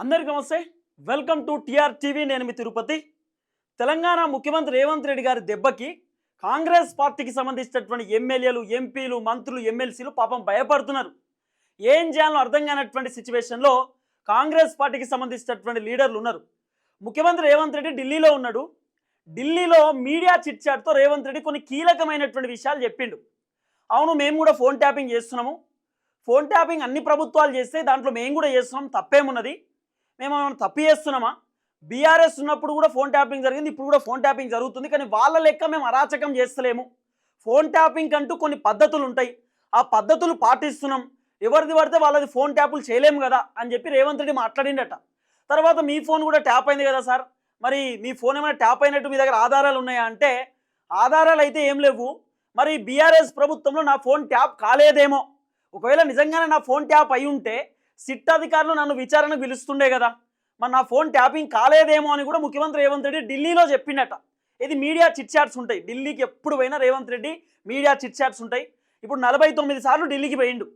అందరికీ నమస్తే. Welcome to TR TV. నేను మీ తిరుపతి. తెలంగాణ ముఖ్యమంత్రి రేవంత్ రెడ్డి గారి దెబ్బకి కాంగ్రెస్ పార్టీకి సంబంధించినటువంటి ఎమ్మెల్యేలు ఎంపీలు మంత్రులు ఎమ్మెల్సీలు పాపం భయపడుతున్నారు. ఏం చేయాలో అర్థం కానటువంటి సిచ్యువేషన్లో కాంగ్రెస్ పార్టీకి సంబంధించినటువంటి లీడర్లు ఉన్నారు. ముఖ్యమంత్రి రేవంత్ రెడ్డి ఢిల్లీలో ఉన్నాడు. ఢిల్లీలో మీడియా చిట్చాట్తో రేవంత్ రెడ్డి కొన్ని కీలకమైనటువంటి విషయాలు చెప్పిండు. అవును మేము కూడా ఫోన్ ట్యాపింగ్ చేస్తున్నాము. ఫోన్ ట్యాపింగ్ అన్ని ప్రభుత్వాలు చేస్తే దాంట్లో మేము కూడా చేస్తున్నాం తప్పేమున్నది? మేము ఏమైనా తప్పు చేస్తున్నామా? బీఆర్ఎస్ ఉన్నప్పుడు కూడా ఫోన్ ట్యాపింగ్ జరిగింది ఇప్పుడు కూడా ఫోన్ ట్యాపింగ్ జరుగుతుంది. కానీ వాళ్ళ లెక్క మేము అరాచకం చేస్తలేము. ఫోన్ ట్యాపింగ్ అంటూ కొన్ని పద్ధతులు ఉంటాయి. ఆ పద్ధతులు పాటిస్తున్నాం. ఎవరిది పడితే వాళ్ళది ఫోన్ ట్యాపులు చేయలేము కదా అని చెప్పి రేవంత్ రెడ్డి మాట్లాడిండట. తర్వాత మీ ఫోన్ కూడా ట్యాప్ అయింది కదా సార్? మరి మీ ఫోన్ ఏమైనా ట్యాప్ అయినట్టు మీ దగ్గర ఆధారాలు ఉన్నాయా అంటే ఆధారాలు అయితే ఏం లేవు. మరి బీఆర్ఎస్ ప్రభుత్వంలో నా ఫోన్ ట్యాప్ కాలేదేమో. ఒకవేళ నిజంగానే నా ఫోన్ ట్యాప్ అయి ఉంటే సిట్ అధికారులు నన్ను విచారణకు పిలుస్తుండే కదా. మరి నా ఫోన్ ట్యాపింగ్ కాలేదేమో అని కూడా ముఖ్యమంత్రి రేవంత్ రెడ్డి ఢిల్లీలో చెప్పిండట ఇది మీడియా చిట్ చాట్స్ ఉంటాయి. ఢిల్లీకి ఎప్పుడు పోయినా Revanth Reddy media chit chats ఉంటాయి. ఇప్పుడు నలభై తొమ్మిది సార్లు ఢిల్లీకి పోయిండు.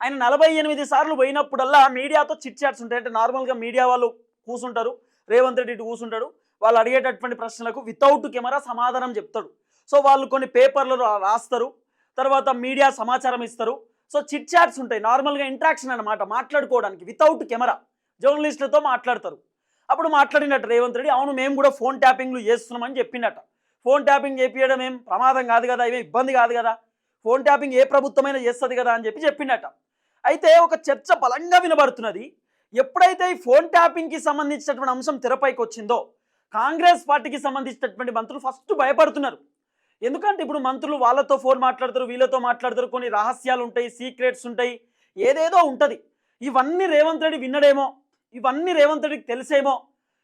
ఆయన నలభై ఎనిమిది సార్లు పోయినప్పుడల్లా మీడియాతో చిట్ చాట్స్ ఉంటాయి. అంటే నార్మల్గా మీడియా వాళ్ళు కూర్చుంటారు రేవంత్ రెడ్డి ఇటు కూసుంటాడు. వాళ్ళు అడిగేటటువంటి ప్రశ్నలకు వితౌట్ కెమెరా సమాధానం చెప్తాడు. సో వాళ్ళు కొన్ని పేపర్లు రాస్తారు. తర్వాత మీడియా సమాచారం ఇస్తారు. సో చిట్ చాట్స్ ఉంటాయి నార్మల్గా ఇంట్రాక్షన్ అన్నమాట మాట్లాడుకోవడానికి వితౌట్ కెమెరా. జర్నలిస్టులతో మాట్లాడతారు. అప్పుడు మాట్లాడినట్టు రేవంత్ రెడ్డి అవును మేము కూడా ఫోన్ ట్యాపింగ్లు చేస్తున్నామని చెప్పినట్ట ఫోన్ ట్యాపింగ్ చేపించడం ఏం ప్రమాదం కాదు కదా ఏమీ ఇబ్బంది కాదు కదా. ఫోన్ ట్యాపింగ్ ఏ ప్రభుత్వమైనా చేస్తుంది కదా అని చెప్పి చెప్పినట్ట అయితే ఒక చర్చ బలంగా వినబడుతున్నది. ఎప్పుడైతే ఈ ఫోన్ ట్యాపింగ్కి సంబంధించినటువంటి అంశం తెరపైకి వచ్చిందో కాంగ్రెస్ పార్టీకి సంబంధించినటువంటి మంత్రులు ఫస్ట్ భయపడుతున్నారు. ఎందుకంటే ఇప్పుడు మంత్రులు వాళ్ళతో ఫోన్ మాట్లాడతారు వీళ్ళతో మాట్లాడతారు కొన్ని రహస్యాలు ఉంటాయి సీక్రెట్స్ ఉంటాయి ఏదేదో ఉంటుంది. ఇవన్నీ రేవంత్ రెడ్డి విన్నడేమో ఇవన్నీ రేవంత్ రెడ్డికి తెలిసేమో.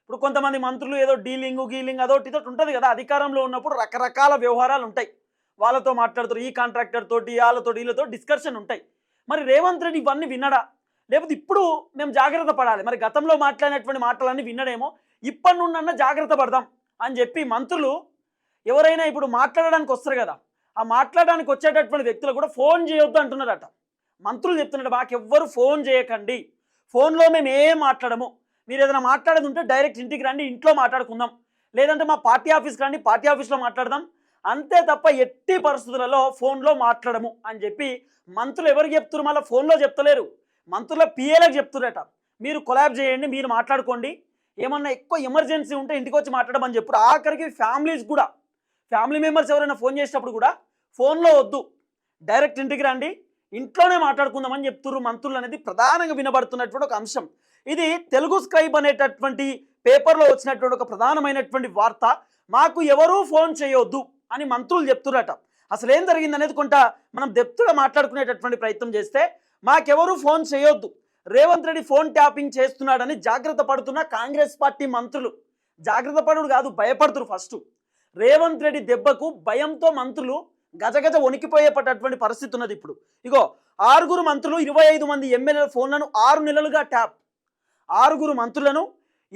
ఇప్పుడు కొంతమంది మంత్రులు ఏదో డీలింగ్ గీలింగ్ అదొకటి ఇదొకటి ఉంటుంది కదా అధికారంలో ఉన్నప్పుడు రకరకాల వ్యవహారాలు ఉంటాయి. వాళ్ళతో మాట్లాడతారు ఈ కాంట్రాక్టర్ తోటి వాళ్ళతో వీళ్ళతో డిస్కషన్ ఉంటాయి. మరి రేవంత్ రెడ్డి ఇవన్నీ విన్నడా? లేకపోతే ఇప్పుడు మేము జాగ్రత్త పడాలి. మరి గతంలో మాట్లాడినటువంటి మాటలన్నీ విన్నడేమో ఇప్పటి నుండన్నా జాగ్రత్త పడదాం అని చెప్పి మంత్రులు ఎవరైనా ఇప్పుడు మాట్లాడడానికి వస్తారు కదా ఆ మాట్లాడడానికి వచ్చేటటువంటి వ్యక్తులు కూడా ఫోన్ చేయొద్దు అంటున్నారట. మంత్రులు చెప్తున్నాడు మాకెవ్వరు ఫోన్ చేయకండి. ఫోన్లో మేము ఏం మాట్లాడము? మీరు ఏదైనా మాట్లాడేది ఉంటే డైరెక్ట్ ఇంటికి రండి ఇంట్లో మాట్లాడుకుందాం. లేదంటే మా పార్టీ ఆఫీస్కి రండి పార్టీ ఆఫీస్లో మాట్లాడదాం. అంతే తప్ప ఎట్టి పరిస్థితులలో ఫోన్లో మాట్లాడము అని చెప్పి మంత్రులు ఎవరికి చెప్తున్నారు? మళ్ళీ ఫోన్లో చెప్తలేరు. మంత్రుల పిఏలకు చెప్తున్నారట. మీరు కొలాబ్ చేయండి మీరు మాట్లాడుకోండి. ఏమన్నా ఎక్కువ ఎమర్జెన్సీ ఉంటే ఇంటికి వచ్చి మాట్లాడమని చెప్పారు. ఆఖరికి ఫ్యామిలీస్ కూడా ఫ్యామిలీ మెంబర్స్ ఎవరైనా ఫోన్ చేసేటప్పుడు కూడా ఫోన్లో వద్దు. డైరెక్ట్ ఇంటికి రండి. ఇంట్లోనే మాట్లాడుకుందామని చెప్తున్నారు మంత్రులు అనేది ప్రధానంగా వినబడుతున్నటువంటి ఒక అంశం. ఇది తెలుగు స్క్రైబ్ అనేటటువంటి పేపర్లో వచ్చినటువంటి ఒక ప్రధానమైనటువంటి వార్త. మాకు ఎవరూ ఫోన్ చేయొద్దు అని మంత్రులు చెప్తురట అసలు ఏం జరిగింది అనేది కొంత మనం దెప్తుగా మాట్లాడుకునేటటువంటి ప్రయత్నం చేస్తే మాకెవరూ ఫోన్ చేయొద్దు. రేవంత్ రెడ్డి ఫోన్ ట్యాపింగ్ చేస్తున్నాడని జాగ్రత్త పడుతున్న కాంగ్రెస్ పార్టీ మంత్రులు. జాగ్రత్త పడుడు కాదు భయపడుతురు ఫస్ట్ రేవంత్ రెడ్డి దెబ్బకు భయంతో మంత్రులు గజగజ వణికిపోయేటటువంటి పరిస్థితి ఉన్నది ఇప్పుడు. ఇగో ఆరుగురు మంత్రులు ఇరవై ఐదు మంది ఎమ్మెల్యేల ఫోన్లను ఆరు నెలలుగా ట్యాప్. ఆరుగురు మంత్రులను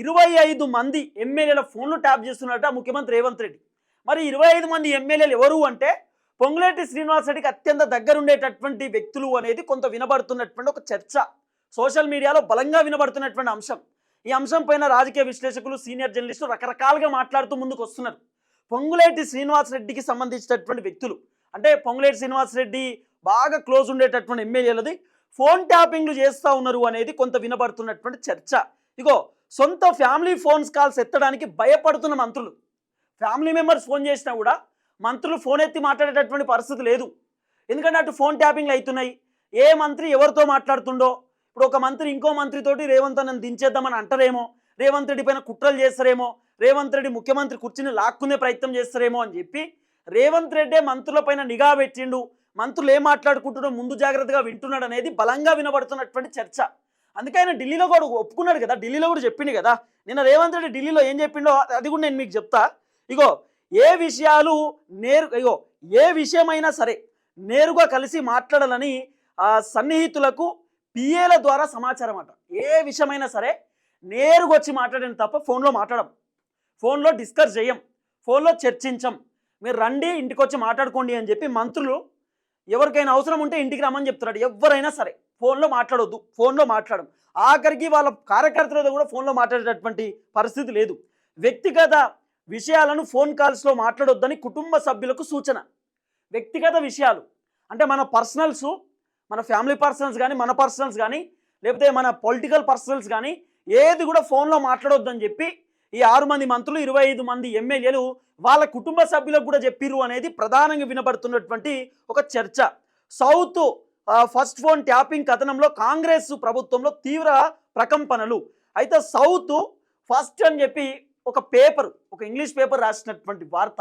ఇరవై ఐదు మంది ఎమ్మెల్యేల ఫోన్లు ట్యాప్ చేస్తున్నట ముఖ్యమంత్రి రేవంత్ రెడ్డి. మరి ఇరవై ఐదు మంది ఎమ్మెల్యేలు ఎవరు అంటే పొంగులేటి శ్రీనివాస్ రెడ్డికి అత్యంత దగ్గరుండేటటువంటి వ్యక్తులు అనేది కొంత వినబడుతున్నటువంటి ఒక చర్చ. సోషల్ మీడియాలో బలంగా వినబడుతున్నటువంటి అంశం. ఈ అంశం పైన రాజకీయ విశ్లేషకులు సీనియర్ జర్నలిస్టులు రకరకాలుగా మాట్లాడుతూ ముందుకు వస్తున్నారు పొంగులేటి శ్రీనివాస్ రెడ్డికి సంబంధించినటువంటి వ్యక్తులు. అంటే పొంగులేటి శ్రీనివాస్ రెడ్డి బాగా క్లోజ్ ఉండేటటువంటి ఎమ్మెల్యేలది. ఫోన్ ట్యాపింగ్లు చేస్తూ ఉన్నారు అనేది కొంత వినబడుతున్నటువంటి చర్చ. ఇగో సొంత ఫ్యామిలీ ఫోన్స్ కాల్స్ ఎత్తడానికి భయపడుతున్న మంత్రులు. ఫ్యామిలీ మెంబర్స్ ఫోన్ చేసినా కూడా మంత్రులు ఫోన్ ఎత్తి మాట్లాడేటటువంటి పరిస్థితి లేదు. ఎందుకంటే అటు ఫోన్ ట్యాపింగ్లు అవుతున్నాయి. ఏ మంత్రి ఎవరితో మాట్లాడుతుండో ఇప్పుడు ఒక మంత్రి ఇంకో మంత్రితోటి రేవంత్ అన్నని దించేద్దామని అంటారేమో రేవంత్ రెడ్డి పైన కుట్రలు చేస్తారేమో రేవంత్ రెడ్డి ముఖ్యమంత్రి కుర్చీని లాక్కునే ప్రయత్నం చేస్తారేమో అని చెప్పి రేవంత్ రెడ్డే మంత్రులపైన నిఘా పెట్టిండు. మంత్రులు ఏం మాట్లాడుకుంటున్నారో ముందు జాగ్రత్తగా వింటున్నాడు అనేది బలంగా వినబడుతున్నటువంటి చర్చ. అందుకే ఆయన ఢిల్లీలో కూడా ఒప్పుకున్నాడు కదా ఢిల్లీలో కూడా చెప్పిండు కదా. నిన్న రేవంత్ రెడ్డి ఢిల్లీలో ఏం చెప్పిండో అది కూడా నేను మీకు చెప్తా. ఇగో ఏ విషయాలు నేరు ఇగో ఏ విషయమైనా సరే నేరుగా కలిసి మాట్లాడాలని ఆ సన్నిహితులకు పిఏల ద్వారా సమాచారం అట ఏ విషయమైనా సరే నేరుగా వచ్చి మాట్లాడిన తప్ప ఫోన్లో మాట్లాడం ఫోన్లో డిస్కస్ చేయం ఫోన్లో చర్చించం. మీరు రండి ఇంటికి వచ్చి మాట్లాడుకోండి అని చెప్పి మంత్రులు ఎవరికైనా అవసరం ఉంటే ఇంటికి రమ్మని చెప్తున్నాడు. ఎవరైనా సరే ఫోన్లో మాట్లాడొద్దు ఫోన్లో మాట్లాడం. ఆఖరికి వాళ్ళ కార్యకర్తలతో కూడా ఫోన్లో మాట్లాడేటటువంటి పరిస్థితి లేదు. వ్యక్తిగత విషయాలను ఫోన్ కాల్స్లో మాట్లాడొద్దని కుటుంబ సభ్యులకు సూచన. వ్యక్తిగత విషయాలు. అంటే మన పర్సనల్స్ మన ఫ్యామిలీ పర్సనల్స్ కానీ మన పర్సనల్స్ కానీ లేకపోతే మన పొలిటికల్ పర్సనల్స్ కానీ ఏది కూడా ఫోన్లో మాట్లాడొద్దని చెప్పి ఈ ఆరు మంది మంత్రులు ఇరవై ఐదు మంది ఎమ్మెల్యేలు వాళ్ళ కుటుంబ సభ్యులకు కూడా చెప్పిర్రు అనేది ప్రధానంగా వినబడుతున్నటువంటి ఒక చర్చ. సౌత్ ఫస్ట్ ఫోన్ ట్యాపింగ్ కథనంలో కాంగ్రెస్ ప్రభుత్వంలో తీవ్ర ప్రకంపనలు. అయితే సౌత్ ఫస్ట్ అని చెప్పి ఒక పేపర్ ఒక ఇంగ్లీష్ పేపర్ రాసినటువంటి వార్త.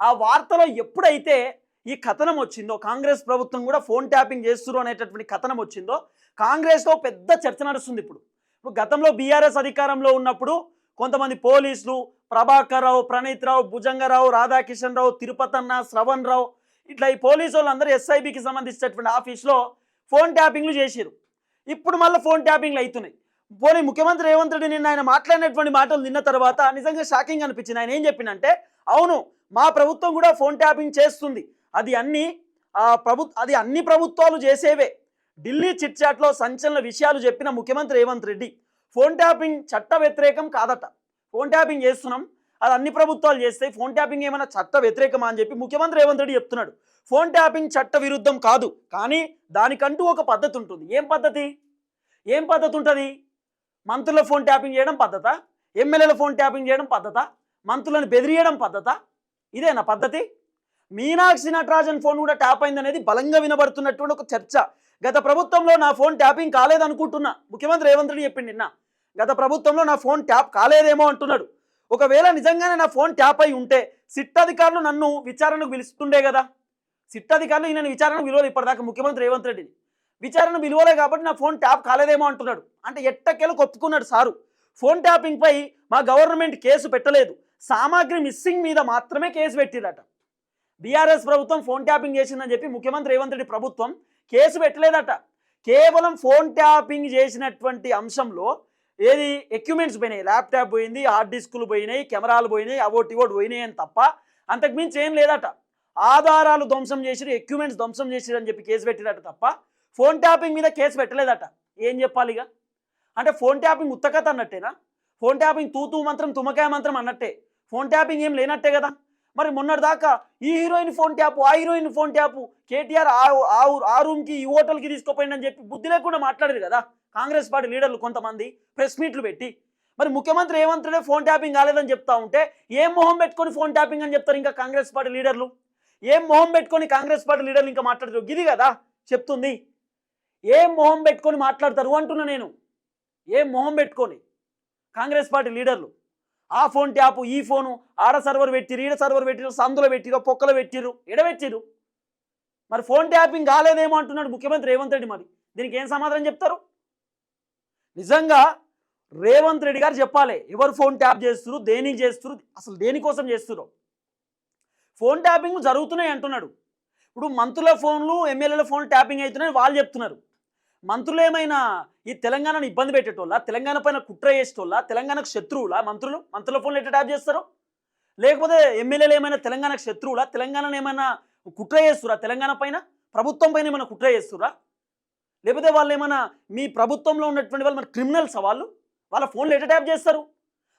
ఆ వార్తలో ఎప్పుడైతే ఈ కథనం వచ్చిందో కాంగ్రెస్ ప్రభుత్వం కూడా ఫోన్ ట్యాపింగ్ చేస్తురు అనేటటువంటి కథనం వచ్చిందో కాంగ్రెస్లో పెద్ద చర్చ నడుస్తుంది ఇప్పుడు. ఇప్పుడు గతంలో బీఆర్ఎస్ అధికారంలో ఉన్నప్పుడు కొంతమంది పోలీసులు ప్రభాకర్ రావు ప్రణీత్ రావు భుజంగరావు రాధాకిషన్ రావు తిరుపతన్న శ్రవణ్ రావు ఇట్లా ఈ పోలీసు వాళ్ళందరూ ఎస్ఐబికి సంబంధించినటువంటి ఆఫీస్లో ఫోన్ ట్యాపింగ్లు చేశారు ఇప్పుడు మళ్ళీ ఫోన్ ట్యాపింగ్లు అవుతున్నాయి పోనీ ముఖ్యమంత్రి రేవంత్ రెడ్డి నిన్న ఆయన మాట్లాడినటువంటి మాటలు నిన్న తర్వాత నిజంగా షాకింగ్ అనిపించింది. ఆయన ఏం చెప్పినంటే అవును మా ప్రభుత్వం కూడా ఫోన్ ట్యాపింగ్ చేస్తుంది. అది అన్ని ప్రభు అది అన్ని ప్రభుత్వాలు చేసేవే. ఢిల్లీ చిట్ చాట్లో సంచలన విషయాలు చెప్పిన ముఖ్యమంత్రి రేవంత్ రెడ్డి ఫోన్ ట్యాపింగ్ చట్ట వ్యతిరేకం కాదట. ఫోన్ ట్యాపింగ్ చేస్తున్నాం. అది అన్ని ప్రభుత్వాలు చేస్తాయి. ఫోన్ ట్యాపింగ్ ఏమైనా చట్ట వ్యతిరేకమా అని చెప్పి ముఖ్యమంత్రి రేవంత్ రెడ్డి చెప్తున్నాడు. ఫోన్ ట్యాపింగ్ చట్ట విరుద్ధం కాదు. కానీ దానికంటూ ఒక పద్ధతి ఉంటుంది. ఏం పద్ధతి? ఏం పద్ధతి ఉంటుంది? మంత్రుల ఫోన్ ట్యాపింగ్ చేయడం పద్ధత? ఎమ్మెల్యేల ఫోన్ ట్యాపింగ్ చేయడం పద్ధత? మంత్రులను బెదిరియడం పద్ధత? ఇదేనా పద్ధతి? మీనాక్షి నటరాజన్ ఫోన్ కూడా ట్యాప్ అయింది అనేది బలంగా వినబడుతున్నటువంటి ఒక చర్చ. గత ప్రభుత్వంలో నా ఫోన్ ట్యాపింగ్ కాలేదనుకుంటున్నా. ముఖ్యమంత్రి రేవంత్ రెడ్డి చెప్పింది నిన్న. గత ప్రభుత్వంలో నా ఫోన్ ట్యాప్ కాలేదేమో అంటున్నాడు. ఒకవేళ నిజంగానే నా ఫోన్ ట్యాప్ అయి ఉంటే సిట్ అధికారులు నన్ను విచారణకు పిలుస్తుండే కదా. సిట్ అధికారులు ఈయన విచారణకు విలువలు ఇప్పటిదాకా ముఖ్యమంత్రి రేవంత్ రెడ్డిని. విచారణ విలువలే కాబట్టి నా ఫోన్ ట్యాప్ కాలేదేమో అంటున్నాడు. అంటే ఎట్టకేలకు కొత్తుకున్నాడు సారు. ఫోన్ ట్యాపింగ్ పై మా గవర్నమెంట్ కేసు పెట్టలేదు. సామాగ్రి మిస్సింగ్ మీద మాత్రమే కేసు పెట్టిరట బీఆర్ఎస్ ప్రభుత్వం ఫోన్ ట్యాపింగ్ చేసిందని చెప్పి ముఖ్యమంత్రి రేవంత్ రెడ్డి ప్రభుత్వం కేసు పెట్టలేదట. కేవలం ఫోన్ ట్యాపింగ్ చేసినటువంటి అంశంలో ఏది? ఎక్విప్మెంట్స్ పోయినాయి. ల్యాప్టాప్ పోయింది హార్డ్ డిస్కులు పోయినాయి కెమెరాలు పోయినాయి అవోటి ఇవోటి పోయినాయి అని తప్ప అంతకుమించి ఏం లేదట. ఆధారాలు ధ్వంసం చేసిరు ఎక్విప్మెంట్స్ ధ్వంసం చేసిరు అని చెప్పి కేసు పెట్టిరట తప్ప ఫోన్ ట్యాపింగ్ మీద కేసు పెట్టలేదట. ఏం చెప్పాలి ఇక? అంటే ఫోన్ ట్యాపింగ్ ఉత్తకత అన్నట్టేనా? ఫోన్ ట్యాపింగ్ తూతూ మంత్రం తుమ్మకాయ మంత్రం అన్నట్టే. ఫోన్ ట్యాపింగ్ ఏం లేనట్టే కదా? మరి మొన్నటిదాకా ఈ హీరోయిన్ ఫోన్ ట్యాపు ఆ హీరోయిన్ ఫోన్ ట్యాపు కేటీఆర్ ఆ ఆ ఆ రూమ్కి ఈ హోటల్కి తీసుకుపోయిందని చెప్పి బుద్ధి లేకుండా మాట్లాడారు కదా? కాంగ్రెస్ పార్టీ లీడర్లు కొంతమంది ప్రెస్ మీట్లు పెట్టి మరి ముఖ్యమంత్రి రేవంత్ ఫోన్ ట్యాపింగ్ కాలేదని చెప్తా ఉంటే ఏం మొహం పెట్టుకొని ఫోన్ ట్యాపింగ్ అని చెప్తారు ఇంకా కాంగ్రెస్ పార్టీ లీడర్లు? ఏం మొహం పెట్టుకొని కాంగ్రెస్ పార్టీ లీడర్లు ఇంకా మాట్లాడతారు ఇది కదా చెప్తుంది. ఏం మొహం పెట్టుకొని మాట్లాడతారు అంటున్నా నేను. ఏం మొహం పెట్టుకొని? కాంగ్రెస్ పార్టీ లీడర్లు. ఆ ఫోన్ ట్యాపు ఈ ఫోను ఆడ సర్వర్ పెట్టిరు ఈడ సర్వర్ పెట్టిరు సందులో పెట్టిరు పొక్కలు పెట్టిరు ఎడబెట్టిరు మరి ఫోన్ ట్యాపింగ్ కాలేదేమో అంటున్నాడు ముఖ్యమంత్రి రేవంత్ రెడ్డి మరి. దీనికి ఏం సమాధానం చెప్తారు? నిజంగా రేవంత్ రెడ్డి గారు చెప్పాలి ఎవరు ఫోన్ ట్యాప్ చేస్తున్నారు దేనికి చేస్తున్నారు అసలు దేనికోసం చేస్తున్నారు ఫోన్ ట్యాపింగ్ జరుగుతున్నాయి అంటున్నాడు. ఇప్పుడు మంత్రుల ఫోన్లు ఎమ్మెల్యేల ఫోన్ ట్యాపింగ్ అవుతున్నాయి వాళ్ళు చెప్తున్నారు. మంత్రులు ఏమైనా ఈ తెలంగాణను ఇబ్బంది పెట్టేటోళ్ళ తెలంగాణ పైన కుట్ర చేసేటోళ్ళ తెలంగాణకు శత్రువులా మంత్రులు? మంత్రుల ఫోన్లు ఎట్లా ట్యాప్ చేస్తారు? లేకపోతే ఎమ్మెల్యేలు ఏమైనా తెలంగాణకు శత్రువులా తెలంగాణను ఏమైనా కుట్ర చేస్తురా తెలంగాణ పైన? ప్రభుత్వం పైన ఏమైనా కుట్ర చేస్తురా లేకపోతే వాళ్ళు ఏమైనా మీ ప్రభుత్వంలో ఉన్నటువంటి వాళ్ళు మన క్రిమినల్స్ వాళ్ళు? వాళ్ళ ఫోన్లు ఎట్లా ట్యాప్ చేస్తారు?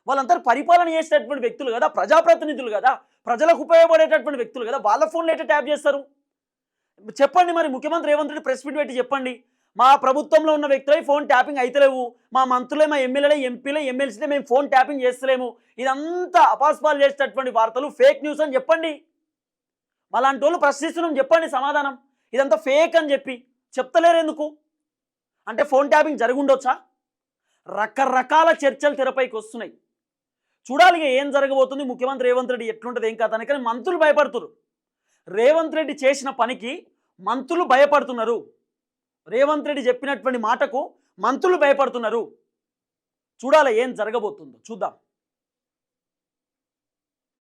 వాళ్ళంతా పరిపాలన చేసేటటువంటి వ్యక్తులు కదా ప్రజాప్రతినిధులు కదా ప్రజలకు ఉపయోగపడేటటువంటి వ్యక్తులు కదా వాళ్ళ ఫోన్లు ఎట్లా ట్యాప్ చేస్తారు? చెప్పండి మరి ముఖ్యమంత్రి రేవంత్ రెడ్డి ప్రెస్ మీట్ పెట్టి చెప్పండి. మా ప్రభుత్వంలో ఉన్న వ్యక్తులై ఫోన్ ట్యాపింగ్ అయితలేవు. మా మంత్రులే మా ఎమ్మెల్యేలే ఎంపీలే ఎమ్మెల్సీలే మేము ఫోన్ ట్యాపింగ్ చేస్తలేము. ఇదంతా అపాస్పాలు చేసేటటువంటి వార్తలు ఫేక్ న్యూస్ అని చెప్పండి. అలాంటి వాళ్ళు ప్రశ్నిస్తున్నాం చెప్పండి సమాధానం. ఇదంతా ఫేక్ అని చెప్పి. చెప్తలేరు ఎందుకు అంటే ఫోన్ ట్యాపింగ్ జరుగుండొచ్చా? రకరకాల చర్చలు తెరపైకి వస్తున్నాయి. చూడాలి ఇక ఏం జరగబోతుంది. ముఖ్యమంత్రి రేవంత్ రెడ్డి ఎట్లుంటుంది ఏం కాదని అని. కానీ మంత్రులు భయపడుతున్నారు రేవంత్ రెడ్డి చేసిన పనికి మంత్రులు భయపడుతున్నారు. రేవంత్ రెడ్డి చెప్పినటువంటి మాటకు మంత్రులు భయపడుతున్నారు. చూడాలి ఏం జరగబోతుందో. చూద్దాం.